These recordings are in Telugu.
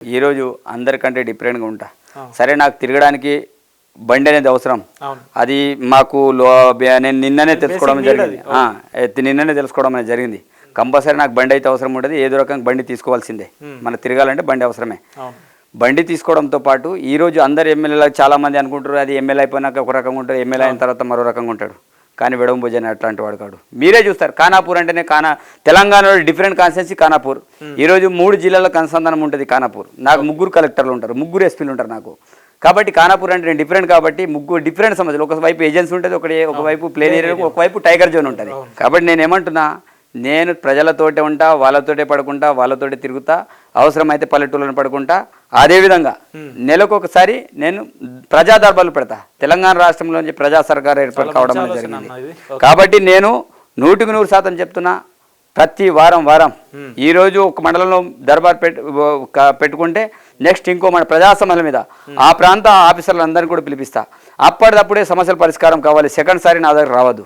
ఈరోజు అందరికంటే డిఫరెంట్గా ఉంటా. సరే నాకు తిరగడానికి బండి అనేది అవసరం. అది మాకు నేను నిన్ననే తెలుసుకోవడం జరిగింది. నిన్ననే తెలుసుకోవడం అనేది జరిగింది. కంపల్సరీ నాకు బండి అయితే అవసరం ఉంటుంది ఏదో రకంగా బండి తీసుకోవాల్సిందే. మన తిరగాలంటే బండి అవసరమే. బండి తీసుకోవడంతో పాటు ఈ రోజు అందరు ఎమ్మెల్యేలు చాలా మంది అనుకుంటారు అది ఎమ్మెల్యే అయిపోయినాక ఒక రకంగా ఉంటాడు ఎమ్మెల్యే అయిన తర్వాత మరో రకంగా ఉంటాడు. కానీ విడవం భోజన అట్లాంటి వాడు కాడు. మీరే చూస్తారు. ఖానాపూర్ అంటేనే ఖానా తెలంగాణలో డిఫరెంట్ కాన్స్టెన్సీ ఖానాపూర్. ఈ రోజు మూడు జిల్లాలకు అనుసంధానం ఉంటుంది ఖానాపూర్. నాకు ముగ్గురు కలెక్టర్లు ఉంటారు. ముగ్గురు ఎస్పీలు ఉంటారు నాకు. కాబట్టి ఖానాపూర్ అంటే నేను డిఫరెంట్ కాబట్టి ముగ్గురు డిఫరెంట్ సమస్యలు ఒకవైపు ఏజెన్సీ ఉంటుంది ఒకటి ఒకవైపు ప్లేన్ ఏరియా ఒకవైపు టైగర్ జోన్ ఉంటుంది. కాబట్టి నేను ఏమంటున్నా నేను ప్రజలతోటే ఉంటా వాళ్ళతోటే పడుకుంటా వాళ్ళతోటే తిరుగుతా అవసరమైతే పల్లెటూళ్ళని పడుకుంటా. అదేవిధంగా నెలకు ఒకసారి నేను ప్రజా దర్బార్లు పెడతా. తెలంగాణ రాష్ట్రంలోంచి ప్రజా సర్కార్ ఏర్పాటు కావడం జరిగింది. కాబట్టి నేను నూటికి నూరు శాతం చెప్తున్నా ప్రతి వారం వారం ఈ రోజు ఒక మండలంలో దర్బార్ పెట్టుకుంటే నెక్స్ట్ ఇంకో మన ప్రజా సమస్యల మీద ఆ ప్రాంత ఆఫీసర్లందరినీ కూడా పిలిపిస్తా. అప్పటిదప్పుడే సమస్యల పరిష్కారం కావాలి. సెకండ్ సారి నా దగ్గర రావద్దు.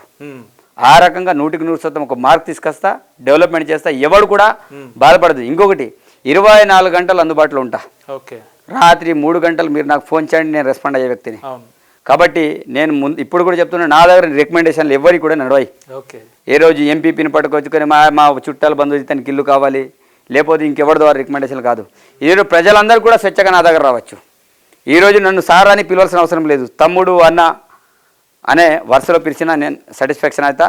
ఆ రకంగా నూటికి నూరు శాతం ఒక మార్క్ తీసుకొస్తా డెవలప్మెంట్ చేస్తా. ఎవడు కూడా బాధపడదు. ఇంకొకటి ఇరవై నాలుగు గంటలు అందుబాటులో ఉంటా. ఓకే. రాత్రి మూడు గంటలు మీరు నాకు ఫోన్ చేయండి నేను రెస్పాండ్ అయ్యే వ్యక్తిని. కాబట్టి నేను ముందు ఇప్పుడు కూడా చెప్తున్నా నా దగ్గర రికమెండేషన్లు ఎవరికి కూడా నడవాయి. ఓకే. ఏ రోజు ఎంపీపీని పట్టుకొచ్చుకొని మా మా చుట్టాలు బంధువులు తనకి ఇల్లు కావాలి. లేకపోతే ఇంకెవరి ద్వారా రికమెండేషన్లు కాదు. ఈరోజు ప్రజలందరూ కూడా స్వచ్ఛగా నా దగ్గర రావచ్చు. ఈరోజు నన్ను సార్ అని పిలవాల్సిన అవసరం లేదు. తమ్ముడు అన్న అనే వరుసలో పిలిచినా నేను సాటిస్ఫాక్షన్ అవుతా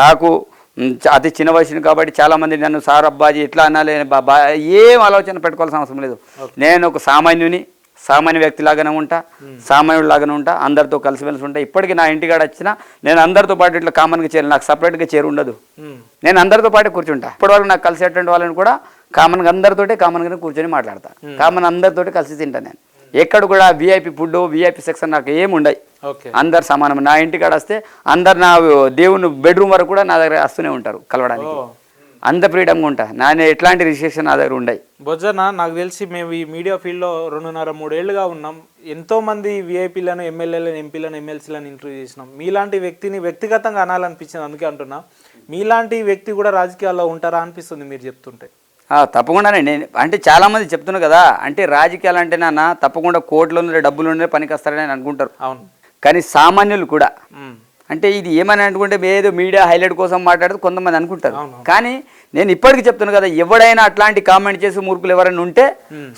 నాకు మ్, చ- అతి చిన్న వయసుని కాబట్టి చాలామంది నన్ను సార్ అబ్బాజీ ఇట్లా అనాలి? బా- ఏం ఆలోచన పెట్టుకోవాల్సిన అవసరం లేదు. నేను ఒక సామాన్యుని సామాన్య వ్యక్తి లాగానే ఉంటా సామాన్యుడు లాగానే ఉంటా అందరితో కలిసిమెలిసి ఉంటా. ఇప్పటికీ నా ఇంటికాడ వచ్చినా నేను అందరితో పాటు ఇట్లా కామన్గా చేరు నాకు సపరేట్గా చేరు ఉండదు. ఉమ్. నేను అందరితో పాటు కూర్చుంటా. ఇప్పటివరకు నాకు కలిసేటువంటి వాళ్ళని కూడా కామన్గా అందరితోటే కామన్గానే కూర్చొని మాట్లాడతా. కామన్ అందరితోటి కలిసి తింటా నేను. ఎక్కడ కూడా విఐపి ఫుడ్ విఐపి సెక్షన్ నాకు ఏమి ఉండయి. ఓకే అందరు సమానం. నా ఇంటికాడ వస్తే అందరు నా దేవుని బెడ్రూమ్ వరకు కూడా నా దగ్గర వస్తూనే ఉంటారు కలవడానికి. అంత ఫ్రీడమ్గా ఉంటా. నా ఎట్లాంటి రిస్ట్రిక్షన్ నా దగ్గర ఉండయి. బొజ్జన్న నాకు తెలిసి మేము ఈ మీడియా ఫీల్డ్లో రెండున్నర మూడేళ్ళుగా ఉన్నాం. ఎంతో మంది విఐపీలను ఎమ్మెల్యేలను ఎంపీలను ఎమ్మెల్సీలను ఇంటర్వ్యూ చేసినాం. మీలాంటి వ్యక్తిని వ్యక్తిగతంగా అనాలనిపించింది అందుకే అంటున్నా. మీలాంటి వ్యక్తి కూడా రాజకీయాల్లో ఉంటారా అనిపిస్తుంది మీరు చెప్తుంటే? ఆ, తప్పకుండానే. నేను అంటే చాలామంది చెప్తున్నారు కదా అంటే రాజకీయాలు అంటే నాన్న తప్పకుండా కోట్లు డబ్బులు ఉండే పనికి వస్తారని అని అనుకుంటారు. అవును. కానీ సామాన్యులు కూడా. అంటే ఇది ఏమని అనుకుంటే ఏదో మీడియా హైలైట్ కోసం మాట్లాడితే కొంతమంది అనుకుంటారు. కానీ నేను ఇప్పటికీ చెప్తున్నా కదా ఎవడైనా అట్లాంటి కామెంట్ చేసి మూర్ఖులు ఎవరైనా ఉంటే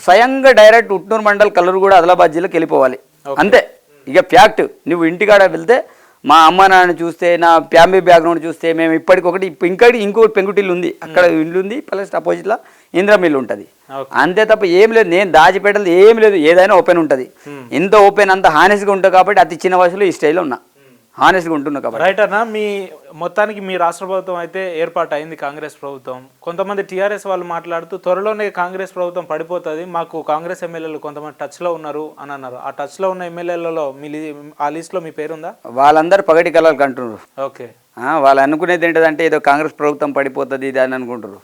స్వయంగా డైరెక్ట్ ఉట్నూరు మండల్ కల్లూరు కూడా ఆదిలాబాద్ జిల్లాకి వెళ్ళిపోవాలి. అంతే. ఇక ఫ్యాక్ట్ నువ్వు ఇంటికాడ వెళ్తే మా అమ్మ నాన్న చూస్తే నా ఫ్యామిలీ బ్యాక్గ్రౌండ్ చూస్తే మేము ఇప్పటికొకటి ఇప్పు- ఇంకటి ఇంకోటి పెంకుటిల్లు ఉంది. అక్కడ ఇల్లు ఉంది ప్లస్ అపోజిట్లో ఇంద్ర మిల్లు ఉంటుంది. అంతే తప్ప ఏం లేదు. నేను దాచిపెట్టలేదు ఏం లేదు. ఏదైనా ఓపెన్ ఉంటుంది. ఇంత ఓపెన్ అంత హానెస్గా ఉంటుంది కాబట్టి అతి చిన్న వయసులో ఈ స్టైల్లో ఉన్నా. హానెస్గా ఉంటున్నా కాబట్టి. రైట్ అన్న మీ మొత్తానికి మీ రాష్ట్ర ప్రభుత్వం అయితే ఏర్పాటు అయింది కాంగ్రెస్ ప్రభుత్వం. కొంతమంది టీఆర్ఎస్ వాళ్ళు మాట్లాడుతూ త్వరలోనే కాంగ్రెస్ ప్రభుత్వం పడిపోతుంది. మాకు కాంగ్రెస్ ఎమ్మెల్యేలు కొంతమంది టచ్లో ఉన్నారు అని అన్నారు. ఆ టచ్లో ఉన్న ఎమ్మెల్యేలలో మీ ఆ లిస్ట్లో మీ పేరుందా? వాళ్ళందరూ పగటి కళలు అంటున్నారు ఓకే. ఆ, వాళ్ళు అనుకునేది ఏంటంటే ఏదో కాంగ్రెస్ ప్రభుత్వం పడిపోతుంది ఇది అని అనుకుంటారు.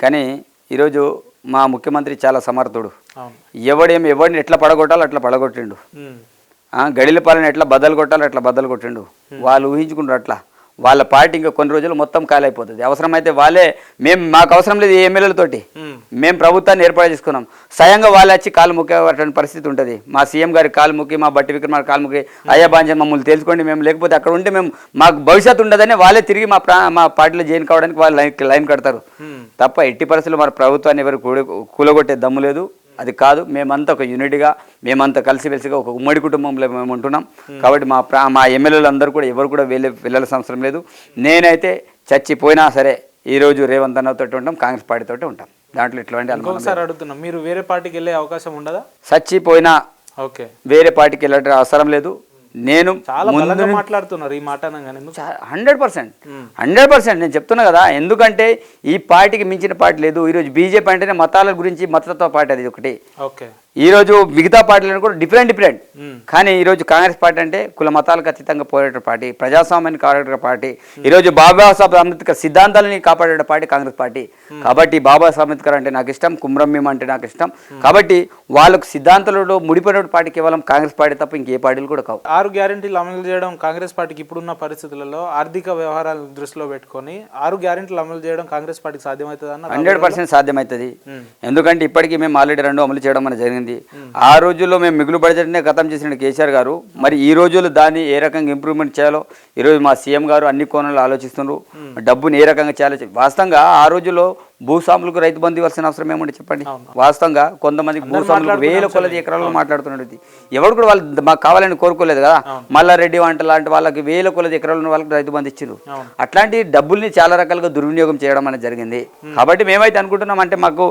కానీ ఈరోజు మా ముఖ్యమంత్రి చాలా సమర్థుడు. అవును. ఎవడేం ఎవడిని ఎట్లా పడగొట్టాలో అట్లా పడగొట్టిండు. గడిల పాలన ఎట్లా బద్దలు కొట్టాలో అట్లా బద్దలు కొట్టిండు. వాళ్ళు ఊహించుకుంటారు అట్లా. వాళ్ళ పార్టీ ఇంకా కొన్ని రోజులు మొత్తం కాలైపోతుంది అవసరమైతే వాళ్ళే మేము మాకు అవసరం లేదు ఈ ఎమ్మెల్యేలతోటి. మేము. ప్రభుత్వాన్ని ఏర్పాటు చేసుకున్నాం. స్వయంగా వాళ్ళు వచ్చి కాలు మొక్కేటువంటి పరిస్థితి ఉంటుంది. మా సీఎం గారి కాలు మొక్కి మా బట్టి విక్రమార్ కాలు మొక్కి అయ్యా బాంజన్ మమ్మల్ని తెలుసుకోండి మేము లేకపోతే అక్కడ ఉంటే మేము మాకు భవిష్యత్తు ఉండదని వాళ్ళే తిరిగి మా ప్రా మా పార్టీలో జాయిన్ కావడానికి వాళ్ళు లైన్ లైన్ కడతారు. తప్ప ఎట్టి పరిస్థితుల్లో మన ప్రభుత్వాన్ని ఎవరు కూలగొట్టే దమ్ము లేదు. అది కాదు మేమంతా ఒక యూనిట్గా మేమంతా కలిసిమెలిసిగా ఒక ఉమ్మడి కుటుంబంలో మేము ఉంటున్నాం. కాబట్టి మా ప్రా మా ఎమ్మెల్యేలు అందరూ కూడా ఎవరు కూడా వెళ్ళే వెళ్ళాల్సిన అవసరం లేదు. నేనైతే చచ్చిపోయినా సరే ఈరోజు రేవంత్ అన్నతో ఉంటాం కాంగ్రెస్ పార్టీతోటి ఉంటాం. దాంట్లో ఇట్లాంటి. ఇంకొకసారి అడుగుతున్నాం మీరు వేరే పార్టీకి వెళ్ళే అవకాశం ఉండదా? చచ్చిపోయినా ఓకే. వేరే పార్టీకి వెళ్ళే అవసరం లేదు. నేను చాలా మాట్లాడుతున్నారు ఈ మాట హండ్రెడ్ పర్సెంట్ హండ్రెడ్ పర్సెంట్ నేను చెప్తున్నా కదా ఎందుకంటే ఈ పార్టీకి మించిన పార్టీ లేదు. ఈరోజు బీజేపీ అంటేనే మతాల గురించి మతత్వ పార్టీ అది ఒకటి. ఓకే. ఈరోజు మిగతా పార్టీలను కూడా డిఫరెంట్ డిఫరెంట్. కానీ ఈరోజు కాంగ్రెస్ పార్టీ అంటే కుల మతాలకు అతీతంగా పోరాడే పార్టీ ప్రజాస్వామ్యాన్ని కాపాడే పార్టీ. ఈరోజు బాబాసాహెబ్ అంబేద్కర్ సిద్ధాంతాలని కాపాడే పార్టీ కాంగ్రెస్ పార్టీ. కాబట్టి బాబాసాహెబ్ అంబేద్కర్ అంటే నాకు ఇష్టం కుమ్రమ్యం అంటే నాకు ఇష్టం. కాబట్టి వాళ్ళకు సిద్ధాంతాలలో ముడిపడిన పార్టీ కేవలం కాంగ్రెస్ పార్టీ తప్ప ఇంకే పార్టీలు కూడా కావు. ఆరు గ్యారెంటీలు అమలు చేయడం కాంగ్రెస్ పార్టీకి ఇప్పుడున్న పరిస్థితులలో ఆర్థిక వ్యవహారాలను దృష్టిలో పెట్టుకొని ఆరు గ్యారెంటీలు అమలు చేయడం కాంగ్రెస్ పార్టీకి సాధ్యమవుతుంది హండ్రెడ్ పర్సెంట్ సాధ్యమవుతుంది. ఎందుకంటే ఇప్పటికీ మేము ఆల్రెడీ రెండు అమలు చేయడం అనేది జరిగింది. ఆ రోజుల్లో మేము మిగులు బడ్జెట్నే ఖతం చేసిన కేసీఆర్ గారు. మరి ఈ రోజుల్లో దాన్ని ఏ రకంగా ఇంప్రూవ్మెంట్ చేయాలో ఈరోజు మా సీఎం గారు అన్ని కోణాలు ఆలోచిస్తున్నారు డబ్బుని ఏ రకంగా చేయాలో వాస్తవంగా ఆ రోజుల్లో భూస్వాములకు రైతు బంధు ఇవ్వాల్సిన అవసరం ఏముంది చెప్పండి? వాస్తవంగా కొంతమంది భూస్వాములకు వేల కొలది ఎకరాల్లో మాట్లాడుతున్నాడు ఇది. ఎవడు కూడా వాళ్ళు మాకు కావాలని కోరుకోలేదు కదా? మల్లారెడ్డి వంట లాంటి వాళ్ళకి వేల కొలది ఎకరాలు వాళ్ళకి రైతు బంధు ఇచ్చారు అట్లాంటి డబ్బుల్ని చాలా రకాలుగా దుర్వినియోగం చేయడం అనేది జరిగింది. కాబట్టి మేమైతే అనుకుంటున్నాం అంటే మాకు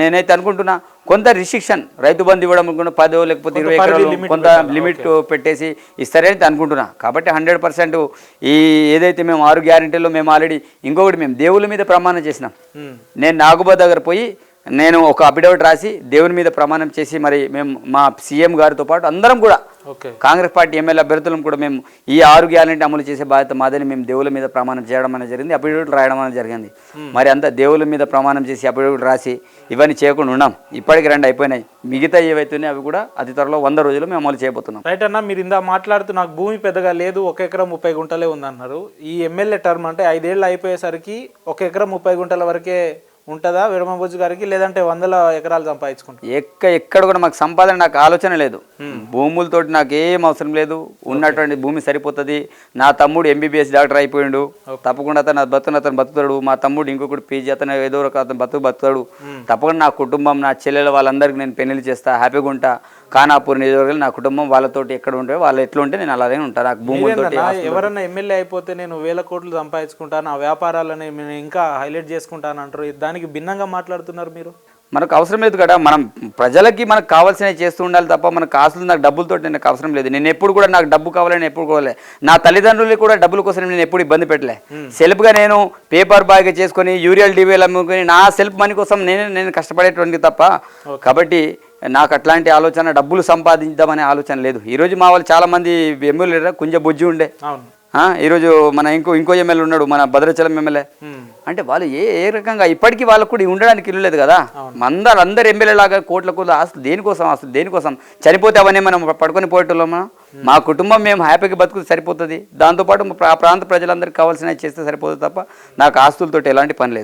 నేనైతే అనుకుంటున్నా కొంత రిస్ట్రిక్షన్ రైతు బంధు ఇవ్వడం అనుకున్న పదో లేకపోతే ఇరవై ఎకరాలు కొంత లిమిట్ పెట్టేసి ఇస్తారని అనుకుంటున్నా. కాబట్టి హండ్రెడ్ పర్సెంట్ ఈ ఏదైతే మేము ఆరు గ్యారెంటీలో మేము ఆల్రెడీ ఇంకొకటి మేము దేవుళ్ళ మీద ప్రమాణం చేసినాం. నేను నాగుబా దగ్గర పోయి నేను ఒక అఫిడవిట్ రాసి దేవుని మీద ప్రమాణం చేసి మరి మేము మా సీఎం గారితో పాటు అందరం కూడా కాంగ్రెస్ పార్టీ ఎమ్మెల్యే అభ్యర్థులను కూడా మేము ఈ ఆరు గ్యారెంటీ అమలు చేసే బాధ్యత మాదని మేము దేవుల మీద ప్రమాణం చేయడం అనేది జరిగింది అఫిడవిట్ రాయడం అనేది జరిగింది. మరి అంత దేవుల మీద ప్రమాణం చేసి అఫిడవిట్ రాసి ఇవన్నీ చేయకుండా ఉన్నాం. ఇప్పటికి రెండు అయిపోయినాయి. మిగతా ఏవైతున్నాయి అవి కూడా అతి త్వరలో వంద రోజులు మేము అమలు చేయబోతున్నాం. రైట్ అన్న మీరు ఇందా మాట్లాడుతూ నాకు భూమి పెద్దగా లేదు ఒక ఎకరం ముప్పై గుంటలే ఉందన్నారు. ఈ ఎమ్మెల్యే టర్మ్ అంటే ఐదేళ్ళు అయిపోయేసరికి ఒక ఎకరం ముప్పై గుంటల వరకే ఉంటుందా విడమబుజ్జు గారికి? లేదంటే వందల ఎకరాలు సంపాదించుకుంటారు? ఎక్క ఎక్కడ కూడా మాకు సంపాదన నాకు ఆలోచన లేదు. భూములతోటి నాకు ఏం అవసరం లేదు. ఉన్నటువంటి భూమి సరిపోతుంది. నా తమ్ముడు ఎంబీబీఎస్ డాక్టర్ అయిపోయిండు. తప్పకుండా అతను బతుకుని అతను బతుకుతాడు. మా తమ్ముడు ఇంకొకటి పీజీ అతను ఏదో ఒక అతను బతుకు బతుకుతాడు. తప్పకుండా నా కుటుంబం నా చెల్లెల వాళ్ళందరికీ నేను పెళ్ళి చేస్తా హ్యాపీగా ఉంటా. ఖానాపూర్ నియోజకవర్గం నా కుటుంబం వాళ్ళతోటి ఎక్కడ ఉంటే వాళ్ళు ఎట్లా ఉంటే. నేను అలాగే ఉంటాను నాకు మీరేందన్నా, ఎవరన్నా ఎమ్మెల్యే అయిపోతే నేను వేల కోట్లు సంపాదించుకుంటాను ఆ వ్యాపారాలని నేను ఇంకా హైలైట్ చేసుకుంటాను అంటారు. దానికి భిన్నంగా మాట్లాడుతున్నారు మీరు? మనకు అవసరం లేదు కదా. మనం ప్రజలకి మనకు కావాల్సినవి చేస్తూ ఉండాలి తప్ప మనకు కాసులు నాకు డబ్బులతో నాకు అవసరం లేదు. నేను ఎప్పుడు కూడా నాకు డబ్బు కావాలని ఎప్పుడు కోరలే నా తల్లిదండ్రులు కూడా డబ్బుల కోసం నేను ఎప్పుడు ఇబ్బంది పెట్టలే. సెల్ఫ్గా నేను పేపర్ బాయ్గా చేసుకొని యూరియల్ డివిఎల్ అమ్ముకొని నా సెల్ఫ్ మనీ కోసం నేను నేను కష్టపడేటువంటి తప్ప. కాబట్టి నాకు అట్లాంటి ఆలోచన డబ్బులు సంపాదించామనే ఆలోచన లేదు. ఈరోజు మా వాళ్ళు చాలామంది ఎమ్మెల్యే కుంజ బుజ్జి ఉండే. ఆ, ఈరోజు మన ఇంకో ఇంకో ఎమ్మెల్యే ఉన్నాడు మన భద్రాచలం ఎమ్మెల్యే. అంటే వాళ్ళు ఏ ఏ రకంగా ఇప్పటికీ వాళ్ళకు కూడా ఉండడానికి ఇల్లు లేదు కదా? అందరు అందరు ఎమ్మెల్యే లాగా కోట్ల కోట్ల ఆస్తులు దేనికోసం ఆస్తులు దేనికోసం? చనిపోతే అవన్నీ మనం పడుకొని పోయేటోళ్ళమా? మా కుటుంబం మేము హ్యాపీగా బతుకుతే సరిపోతుంది. దాంతోపాటు ప్రా- ప్రాంత ప్రజలందరికీ కావాల్సినవి చేస్తే సరిపోతుంది తప్ప నాకు ఆస్తులతో ఎలాంటి పని లేదు.